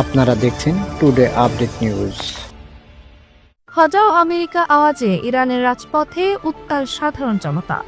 আপনারা দেখছেন today update news হাজাও আমেরিকা আওয়াজে ইরানের রাজপথে উত্তাল সাধারণ জনতা।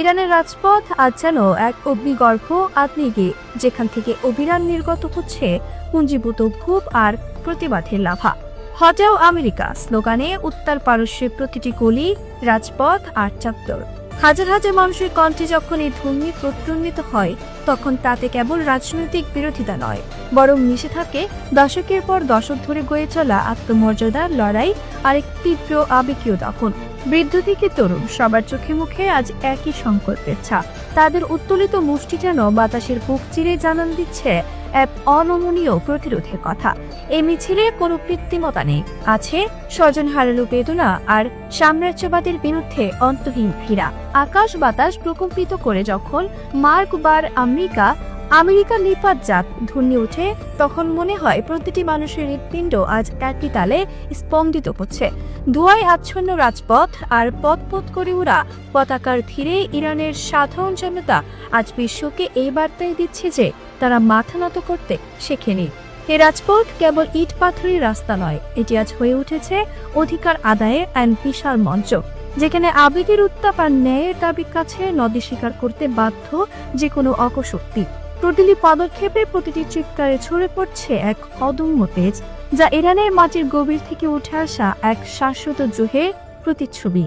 ইরানের রাজপথ আজ যেন এক অগ্নিগর্ভ আগ্নেয়গিরি, যেখান থেকে অবিরাম নির্গত হচ্ছে পুঞ্জীভূত ক্ষোভ আর প্রতিবাদের লাভা। হজাও আমেরিকা, স্লোগানে উত্তাল পারস্যের প্রতিটি গলি, রাজপথ আর চত্বর হাজার হাজার মানুষের কণ্ঠে যখন এই ধ্বনি প্রত্যুন্নিত হয়, তখন তাতে কেবল রাজনৈতিক বিরোধিতা নয়, বরং মিশে থাকে দশকের পর দশক ধরে গড়ে চলা আত্মমর্যাদার লড়াই আর এক তীব্র আবেগীয় দখল। বৃদ্ধ থেকে তরুণ, সবার চোখে মুখে আজ একই সংকল্পের ছাপ। তাদের উত্তোলিত মুষ্টি যেন বাতাসের বুক চিরে জানান দিচ্ছে এক অনমনীয় প্রতিরোধের কথা। এই মিছিলে কোনো কৃত্রিমতা নেই। আছে স্বজন হারালো বেদনা আর সাম্রাজ্যবাদের বিরুদ্ধে অন্তহীন ঘৃণা। আকাশ বাতাস প্রকম্পিত করে যখন মার্ক বার আমেরিকা আমেরিকা নিপাত যাক ধ্বনি ওঠে তখন মনে হয় প্রতিটি মানুষের হৃৎপিণ্ড আজ একই তালে স্পন্দিত হচ্ছে। ধোঁয়ায় আচ্ছন্ন রাজপথ আর পথ পথ করে ওরা পতাকার ধীরে ইরানের সাধারণ জনতা আজ বিশ্বকে এই বার্তাই দিচ্ছে যে তারা মাথা নত করতে শেখেনি। এ রাজপথ কেবল ইট পাথরের রাস্তা নয়, এটি আজ হয়ে উঠেছে অধিকার আদায়ের এক বিশাল মঞ্চ, যেখানে আবেগের উত্তাপ আর ন্যায়ের দাবির কাছে নদী স্বীকার করতে বাধ্য যে কোনো অপশক্তি প্রতিটি পদক্ষেপে প্রতিটি চিৎকারে ছড়ে পড়ছে এক অদম্য তেজ, যা ইরানের মাটির গভীর থেকে উঠে আসা এক শাশ্বত জুহের প্রতিচ্ছবি।